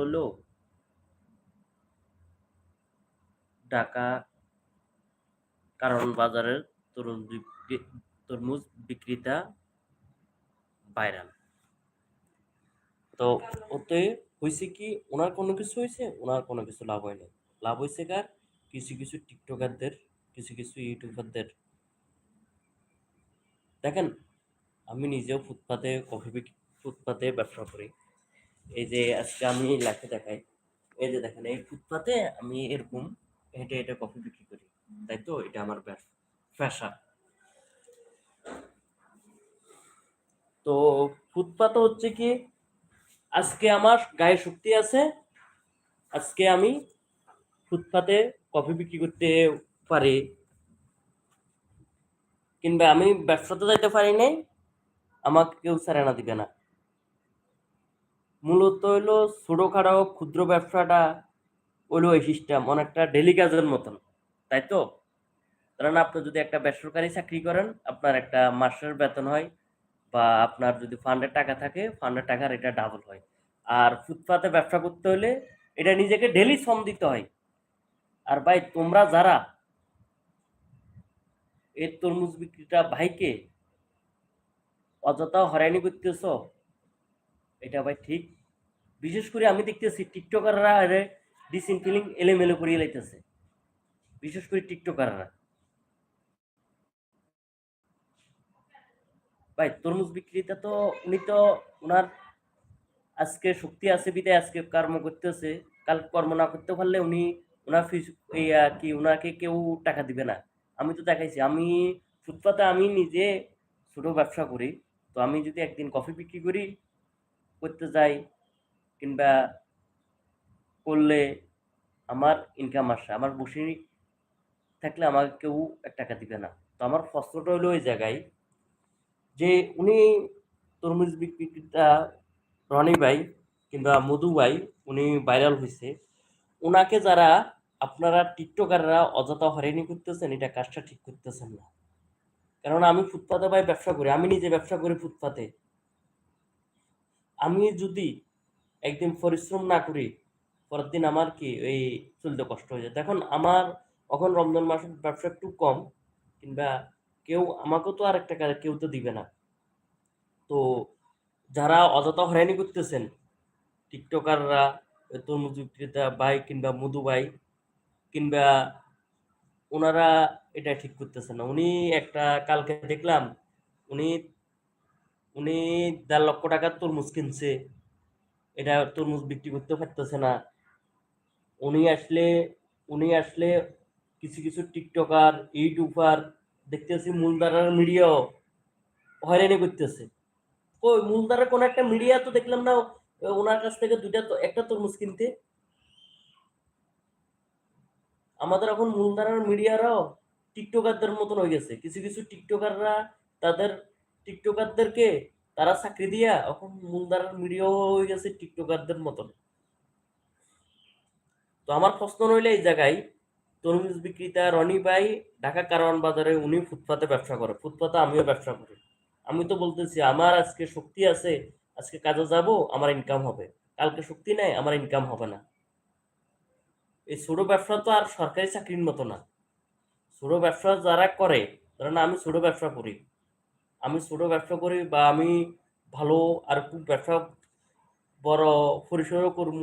হলো ঢাকা কারণ বাজারের তরুণ তরমুজ বিক্রেতা ভাইরাল। তো ওতে হয়েছে কি, ওনার কোনো কিছু হয়েছে ওনার কোনো কিছু লাভ হয়নি লাভ হয়েছে কার? কিছু কিছু টিকটকারদের, কিছু কিছু ইউটিউবারদের। দেখেন, আমি নিজেও ফুটপাতে, কফি ফুটপাতে ব্যবসা করি। এই যে আজকে আমি লাইফে দেখাই, এই যে দেখেন, এই ফুটপাতে আমি এরকম হেঁটে হেঁটে কফি বিক্রি করি, তাই তো? এটা আমার পেশা তো ফুটপাতে হচ্ছে কি, আজকে আমার গায়ে শক্তি আছে, আজকে আমি ফুটপাতে কফি বিক্রি করতে পারি, কিংবা আমি ব্যবসাতে যাইতে পারি নাই, আমাকে কেউ সারেনা দিবে না। মূলত হইল ছোটখাটো ক্ষুদ্র ব্যবসাটা হইল এই সিস্টেম অনেকটা ডেলি কাজের মতন, তাই তো? কারণ আপনি যদি একটা বেসরকারি চাকরি করেন, আপনার একটা মাসের বেতন হয় বা আপনার যদি ফান্ডের টাকা থাকে ফান্ডের টাকার এটা ডাবল হয়। আর ফুটপাতে ব্যবসা করতে হলে এটা নিজেকে ডেলি শ্রম দিতে হয়। আর ভাই, তোমরা যারা এই তরমুজ বিক্রিটা ভাইকে অযথা হয়রানি করতেছ এটা ভাই ঠিক। বিশেষ করে আমি দেখতেছি টিকটকাররা আরে ডিসিনফিলিং এলোমেলো করিয়ে লাইতেছে। বিশেষ করে টিকটকাররা। ভাই, তরমুজ বিক্রিটা তো উনি তো ওনার আজকে শক্তি আছে, বিদায় আজকে কর্ম করতেছে। কাল কর্ম না করতে পারলে উনি ওনার ফিস কি ওনাকে কেউ টাকা দিবে না। আমি তো দেখাইছি, আমি ফুটপাতে আমি নিজে ছোট ব্যবসা করি। তো আমি যদি একদিন কফি বিক্রি করি করতে যাই কিংবা করলে আমার ইনকাম আসে। আমার বসে থাকলে আমাকে কেউ এক টাকা দিবে না। তো আমার ফসলটা হলো ওই জায়গায় যে উনি তরমুজ বিক্রেতা রনি ভাই কিংবা মধু ভাই, উনি ভাইরাল হয়েছে ওনাকে যারা আপনারা টিকটকাররা অযথা হয়রানি করতেছেন, এটা কাজটা ঠিক করতেছেন না। কারণ আমি ফুটপাতে ভাই ব্যবসা করি, আমি নিজে ব্যবসা করি ফুটপাতে। আমি যদি একদিন পরিশ্রম না করি, পরের দিন আমার কি ওই চলতে কষ্ট হয়ে যায়? দেখুন, আমার এখন রমজান মাসের ব্যবসা একটু কম, কিংবা কেউ আমাকেও তো আর একটা টাকা কেউ তো দিবে না। তো যারা অযথা হয়রানি করতেছেন, টিকটকাররা তরমুজ বিক্রেতা ভাই কিংবা মধু ভাই, কিংবা ওনারা এটা ঠিক করতেছেন না। উনি একটা কালকে দেখলাম, উনি উনি দেড় লক্ষ টাকার তরমুজ কিনছে। এটা তরমুজ বিক্রি করতে পারতেছে না। উনি আসলে উনি আসলে কিছু কিছু টিকটকার, ইউটিউবার, দেখতেছি মূলধারার মিডিয়াও হয়রানি করতেছে। ওই মূলধারার কোনো একটা মিডিয়া তো দেখলাম না, ওনার কাছ থেকে দুইটা তো, একটা তরমুজ কিনতে। আমাদের এখন মূলধারার মিডিয়ারাও টিকটকারদের মতন হয়ে গেছে। কিছু কিছু টিকটকাররা তাদের টিকটকারদেরকে তারা চাকরি দিয়া এখন মূলধারার মিডিয়াও হয়ে গেছে টিকটকারদের মতন। তো আমার প্রশ্ন রইলে এই জায়গায়, তরমুজ বিক্রেতা রনি ভাই ঢাকা কারওয়ান বাজারে উনি ফুটপাতে ব্যবসা করে। ফুটপাতে আমিও ব্যবসা করি। আমি তো বলতেছি, আমার আজকে শক্তি আছে, আজকে কাজে যাব, আমার ইনকাম হবে। কালকে শক্তি নাই, আমার ইনকাম হবে না। এই ছোট ব্যবসা তো আর সরকারি চাকরির মতো না। ছোট ব্যবসা যারা করে, ধরেন আমি ছোট ব্যবসা করি। আমি ছোট ব্যবসা করি বা আমি ভালো আর খুব ব্যবসা বড় পরিসরও করব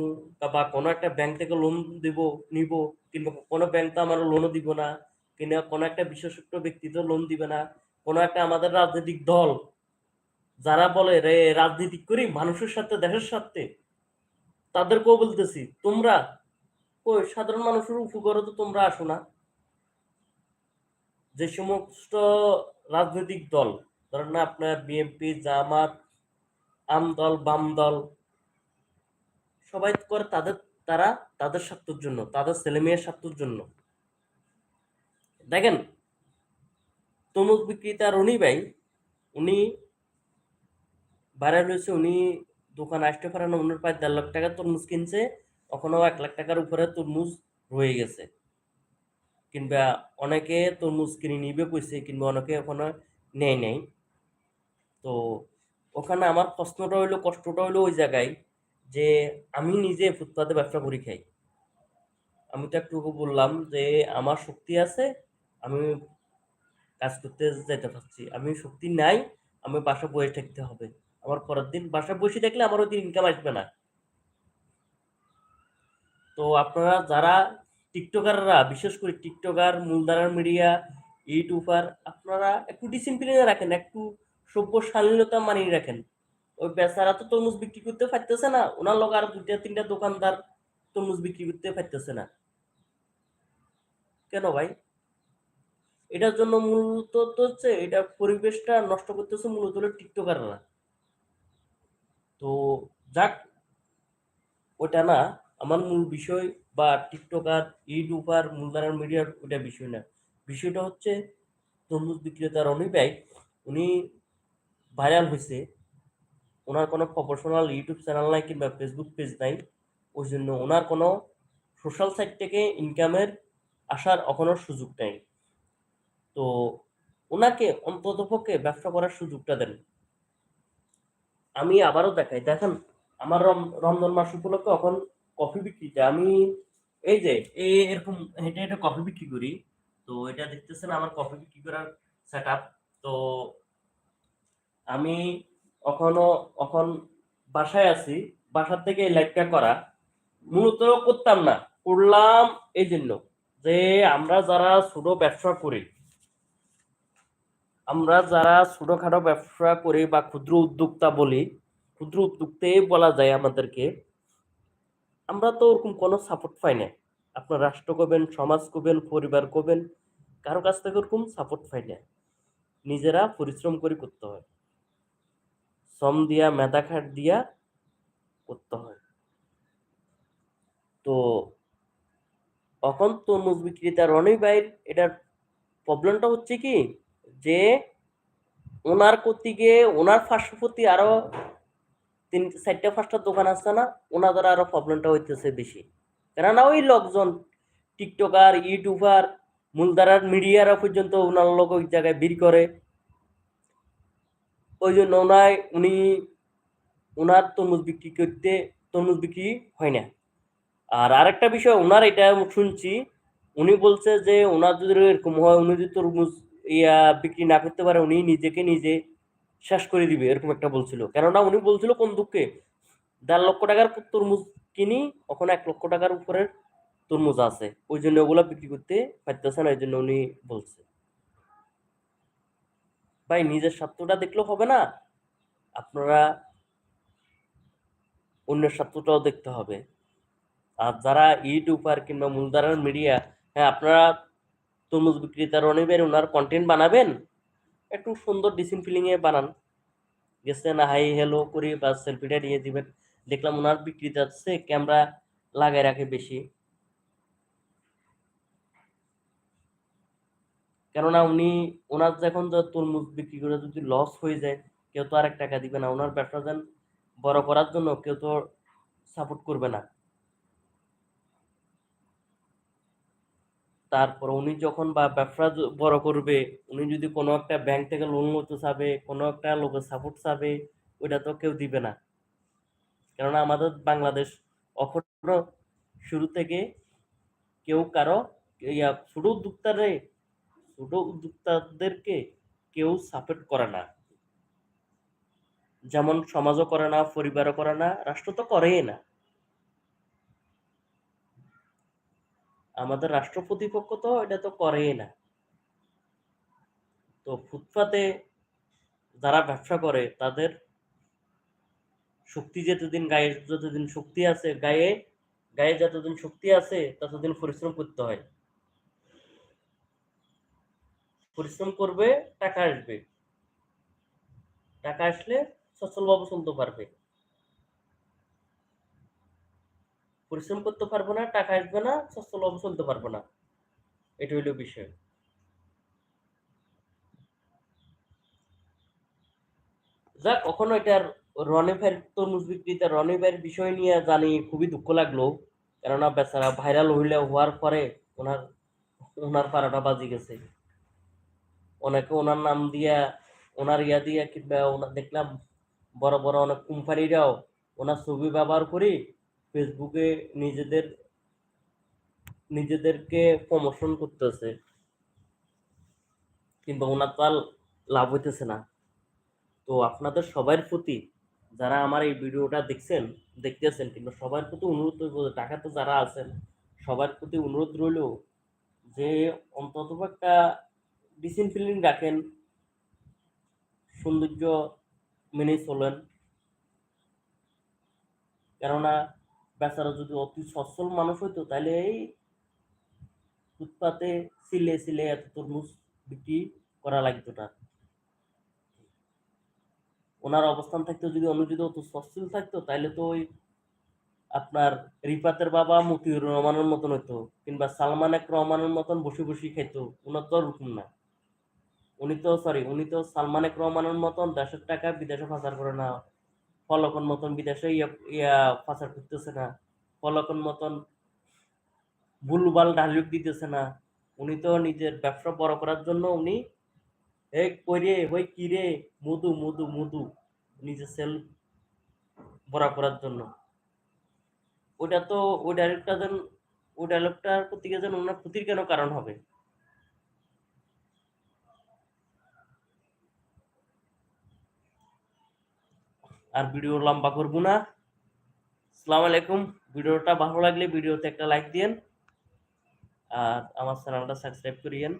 বা কোনো একটা ব্যাংক থেকে লোন দিব, নিব, কিংবা কোনো ব্যাংক তো আমার লোনও দিব না, কিংবা কোনো একটা বিশেষজ্ঞ ব্যক্তি তো লোন দিবে না, কোনো একটা আমাদের রাজনৈতিক দল, যারা বলে রে রাজনীতি করি মানুষের সাথে, দেশের সাথে, তাদেরকেও বলতেছি, তোমরা ওই সাধারণ মানুষের উপকারও তো তোমরা আসো না। যে সমস্ত রাজনৈতিক দল ধরেন না আপনার বিএনপি জামাত আম দল বাম দল সবাই করে তাদের, তারা তাদের স্বার্থের জন্য, তাদের ছেলে মেয়ের স্বার্থের জন্য। দেখেন তরমুজ বিক্রেতা রনি ভাই, উনি ভাইরাল হয়েছে, উনি দোকান আসতে পারে না, উনার প্রায় দেড় লাখ টাকা তরমুজ কিনছে এখনও এক লাখ টাকার উপরে তরমুজ রয়ে গেছে। কিংবা অনেকে তরমুজ কিনে নিবে কইছে কিংবা অনেকে এখনও নেয় নাই। তো ওখানে আমার প্রশ্নটা হইল, কষ্টটা হইল ওই জায়গায় যে আমি নিজে ফুটপাতে ব্যবসা করি খাই। আমি তো একটু বললাম যে আমার শক্তি আছে, আমি কাজ করতে যেতে পারছি। আমি শক্তি নাই, আমি বাসা বসে থাকতে হবে। আমার পরের দিন বাসা বসে থাকলে আমার ওই দিন ইনকাম আসবে না। তো আপনারা যারা টিকটকাররা, বিশেষ করে টিকটকার মূলধারার মিডিয়া, ইউটিউবার, আপনারা একটু ডিসিপ্লিনে রাখেন, একটু সভ্য শালীনতা মানিয়ে রাখেন। ওই বেচারা তো তরমুজ বিক্রি করতে পারতেছে না, ওনার লোক আর দুইটা তিনটা দোকানদার তরমুজ বিক্রি করতে পারতেছে না। কেন ভাই? এটার জন্য মূলত তো হচ্ছে এটা পরিবেশটা নষ্ট করতেছে মূলত হলো টিকটকাররা। তো যাক ওটা না, আমার মূল বিষয় বা টিকটকার, ইউটিউবার, মূলধারার মিডিয়ার ওটা বিষয় না। বিষয়টা হচ্ছে তরমুজ বিক্রেতা রনি ভাই উনি ভাইরাল হয়েছে ওনার কোনো প্রফেশনাল ইউটিউব চ্যানেল নাই কিংবা ফেসবুক পেজ নাই। ওই জন্য ওনার কোনো সোশ্যাল সাইট থেকে ইনকামের আসার এখনও সুযোগ নেই। তো ওনাকে অন্ততপক্ষে ব্যবসা করার সুযোগটা দেন। আমি আবারও দেখাই, দেখেন আমার রম, রমজান মাস উপলক্ষে এখন কফি বিক্রিতে আমি এই যে এই এরকম হেঁটে হেঁটে কফি বিক্রি করি। তো এটা দেখতেছেন আমার কফি বিক্রি করার সেট তো আমি এখনও, এখন বাসায় আছি। বাসার থেকে লাইভটা করা। মূলত করতাম না, করলাম এই জন্য যে আমরা যারা ছোট ব্যবসা করি, আমরা যারা ছোটখাটো ব্যবসা করি বা ক্ষুদ্র উদ্যোক্তা বলি, ক্ষুদ্র উদ্যোক্তাই বলা যায় আমাদেরকে, আমরা তো ওরকম কোনো সাপোর্ট পাই না। আপনার রাষ্ট্র করবেন, সমাজ করবেন, পরিবার করবেন, কারও কাছ থেকে ওরকম সাপোর্ট পাই না। নিজেরা পরিশ্রম করে করতে হয়। শ্রম দিয়া, মেধা খাট দিয়া করতে হয়। তো এখন তরমুজ বিক্রেতা রনি ভাইয়ের এটার প্রবলেমটা হচ্ছে কি? যে ওনার কর্তৃকে ওনার পার্শ্ববর্তী আরও তিন, চারটা পাঁচটা দোকান আসছে না, ওনাদের আরও প্রবলেমটা হইতেছে বেশি। কেননা ওই লোকজন, টিকটকার, ইউটিউবার মূলধারার মিডিয়ারা পর্যন্ত ওনার লোক ওই জায়গায় ভিড় করে। ওই জন্য ওনায়, উনি ওনার তরমুজ বিক্রি করতে তরমুজ বিক্রি হয় না। আর আরেকটা বিষয় ওনার এটা শুনছি, উনি বলছে যে ওনার যদি এরকম হয়, উনি যদি তরমুজ ইয়া বিক্রি না করতে পারে, উনি নিজেকে নিজে শেষ করে দিবে, এরকম একটা বলছিল। কেননা উনি বলছিল, কোন দুঃখে? দেড় লক্ষ টাকার তরমুজ কিনি, ওখানে এক লক্ষ টাকার উপরের তরমুজ আছে। ওই জন্য ওগুলো বিক্রি করতে পারতেছে না ওই জন্য উনি বলছে। ভাই, নিজের স্বার্থটা দেখলেও হবে না, আপনারা অন্যের স্বার্থটাও দেখতে হবে। আর যারা ইউটিউবার কিংবা মূলধারার মিডিয়া হ্যাঁ আপনারা তরমুজ বিক্রেতা রনিবের ওনার কন্টেন্ট বানাবেন, একটু সুন্দর ডিসিপ্লিং ফিলিংয়ে বানান। গেছে না হাই হ্যালো করে বা সেলফিটা নিয়ে দিবেন। দেখলাম ওনার বিক্রেতা আছে ক্যামেরা লাগাই রাখে বেশি। কেননা উনি, ওনার যখন তরমুজ বিক্রি করে যদি লস হয়ে যায়, কেউ তো আরেক টাকা দিবে না। ওনার ব্যবসা যেন বড় করার জন্য কেউ তো সাপোর্ট করবে না। তারপর উনি যখন বা ব্যবসা বড় করবে, উনি যদি কোনো একটা ব্যাংক থেকে লোন নিতে চাবে, কোনো একটা লোকের সাপোর্ট চাবে, ওইটা তো কেউ দিবে না। কেননা আমাদের বাংলাদেশ অখণ্ড শুরু থেকে কেউ কারও ইয়া ছোট উদ্যোক্তারে ছোট উদ্যোক্তাদেরকে কেউ সাপোর্ট করে না। যেমন সমাজও করে না, পরিবারও করে না, রাষ্ট্র তো করেই না। আমাদের রাষ্ট্র প্রতিপক্ষ তো এটা তো করেই না। তো ফুটপাতে যারা ব্যবসা করে, তাদের শক্তি যতদিন গায়ে, যতদিন শক্তি আছে, গায়ে গায়ে যতদিন শক্তি আছে, ততদিন পরিশ্রম করতে হয়। পরিশ্রম করবে, টাকা আসবে। টাকা আসলে সচ্ছলভাবে চলতে পারবে। পরিশ্রম করতে পারব না, টাকা আসবে না, সচ্ছলভাবে চলতে পারব না। এটা হইল বিষয়। যাক, কখনো এটার রনি ভাইয়ের তরমুজ বিক্রিতে রনি ভাইয়ের বিষয় নিয়ে জানি খুবই দুঃখ লাগল। কেননা বেচারা ভাইরাল হইলে হওয়ার পরে ওনার ওনার পাড়াটা বাজি গেছে। অনেকে ওনার নাম দিয়া, ওনার ইয়া দিয়া কিংবা ওনার দেখলাম বড় বড় অনেক কোম্পানিরাও ওনার ছবি ব্যবহার করে, ফেসবুকে নিজেদের, নিজেদেরকে প্রমোশন করতেছে। কিংবা ওনার তো আর লাভ হইতেছে না। তো আপনাদের সবার প্রতি যারা আমার এই ভিডিওটা দেখছেন, দেখতেছেন, কিংবা সবার প্রতি অনুরোধ টাকাতে যারা আছেন, সবার প্রতি অনুরোধ রইল যে অন্তত একটা ডিসিপ্লিন রাখেন। সৌন্দর্য মেনে চলেন। কেননা, বেচারা যদি অতি সচ্ছল মানুষ হইতো তাহলে এই ফুটপাতে সিলে সিলে এত তরমুজ বিক্রি করা লাগতো না। ওনার অবস্থান থাকতো যদি যদি অত সচ্ছল থাকতো তাহলে তো ওই আপনার রিপাতের বাবা মতিউর রহমানের মতন হইতো, কিংবা সালমান এক রহমানের মতন বসে বসে খাইতো। ওনার তো ওরকম না। উনি তো সরি উনি তো সালমান রহমানের মতন দেশের টাকা বিদেশে পাচার করে না। ফলকন মতন বিদেশে ইয়া পাচার করতেছে না। ফলকন মতন ভুলবাল ডায়লগ দিতেছে না। উনি তো নিজের ব্যবসা বড় করার জন্য উনি এই কইরে, ওই কিরে মধু মধু মধু। নিজের সেল বড় করার জন্য। ওটা তো ওই ডায়লগটা যেন ওই ডায়লগটার প্রতি যেন ওনার ক্ষতির কেন কারণ হবে? আর ভিডিও লম্বা করব না। আসসালামু আলাইকুম। ভিডিওটা ভালো লাগলে ভিডিওতে একটা লাইক দিয়েন। আর আমার চ্যানেলটা সাবস্ক্রাইব করিয়েন।